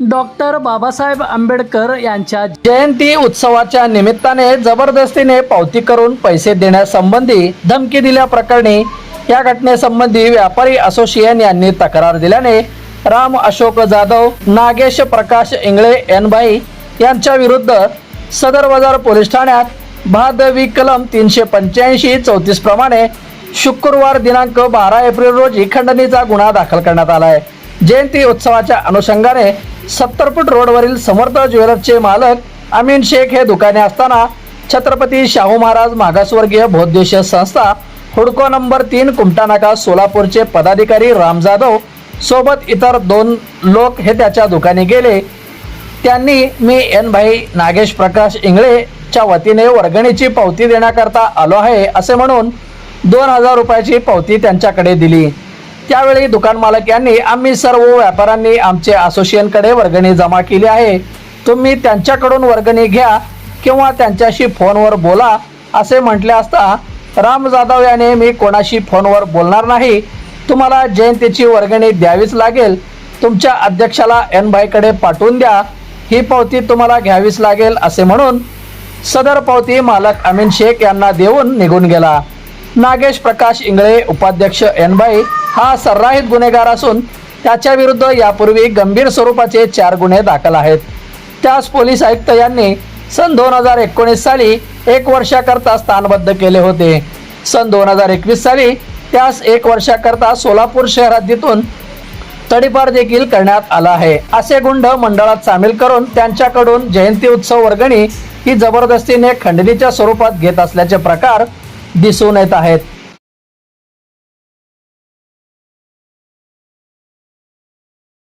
Doctor Babasaheb Ambedkar यांच्या जयंती उत्सवाच्या निमित्ताने जबरदस्तीने पावती करून पैसे देण्यासंबंधी धमकी दिल्याप्रकरणी या घटनेसंबंधी व्यापारी असोसिएशन यांनी तक्रार दिल्याने राम अशोक जाधव नागेश प्रकाश इंगळे एनबाई यांच्या विरुद्ध सदर बाजार पोलीस ठाण्यात भादवी कलम तीनशे पंच्याऐंशी चौतीस प्रमाणे शुक्रवार दिनांक बारा एप्रिल रोजी खंडणीचा गुन्हा दाखल करण्यात आला आहे जयंती उत्सवाच्या अनुषंगाने सत्तरपूट रोडवरील समर्थ ज्वेलर्सचे मालक अमीन शेख हे दुकाने असताना छत्रपती शाहू महाराज मागासवर्गीय बौद्धिश संस्था हुडको नंबर तीन कुमटानाका सोलापूरचे पदाधिकारी राम जाधव सोबत इतर दोन लोक हे त्याच्या दुकानी गेले. त्यांनी मी एन भाई नागेश प्रकाश इंगळेच्या वतीने वर्गणीची पावती देण्याकरता आलो आहे असे म्हणून दोन हजार रुपयाची पावती त्यांच्याकडे दिली. त्यावेळी दुकान मालक यांनी आम्ही सर्व व्यापाऱ्यांनी आमचे असोसिएशनकडे वर्गणी जमा केली आहे. तुम्ही त्यांच्याकडून वर्गणी घ्या किंवा त्यांच्याशी फोनवर बोला असे म्हटले असता राम जाधव याने मी कोणाशी फोनवर बोलणार नाही. तुम्हाला जयंतीची वर्गणी द्यावीच लागेल. तुमच्या अध्यक्षाला एन भाईकडे पाठवून द्या. ही पावती तुम्हाला घ्यावीच लागेल असे म्हणून सदर पावती मालक अमीन शेख यांना देऊन निघून गेला. नागेश प्रकाश इंगळे उपाध्यक्ष एनबाई हा सर्राहित गुन्हेगार असून त्याच्या विरुद्ध यापूर्वी गंभीर स्वरूपाचे चार गुन्हे दाखल आहेत. त्यास पोलीस आयुक्त यांनी सन दोन हजार एकोणीस साली एक वर्षाकरता स्थानबद्ध केले होते. सन दोन हजार एकवीस साली त्यास एक वर्षाकरता सोलापूर शहरातून तडीपार देखील करण्यात आला आहे. असे गुंड मंडळात सामील करून त्यांच्याकडून जयंती उत्सव वर्गणी ही जबरदस्तीने खंडणीच्या स्वरूपात घेत असल्याचे प्रकार दिसून येत आहेत.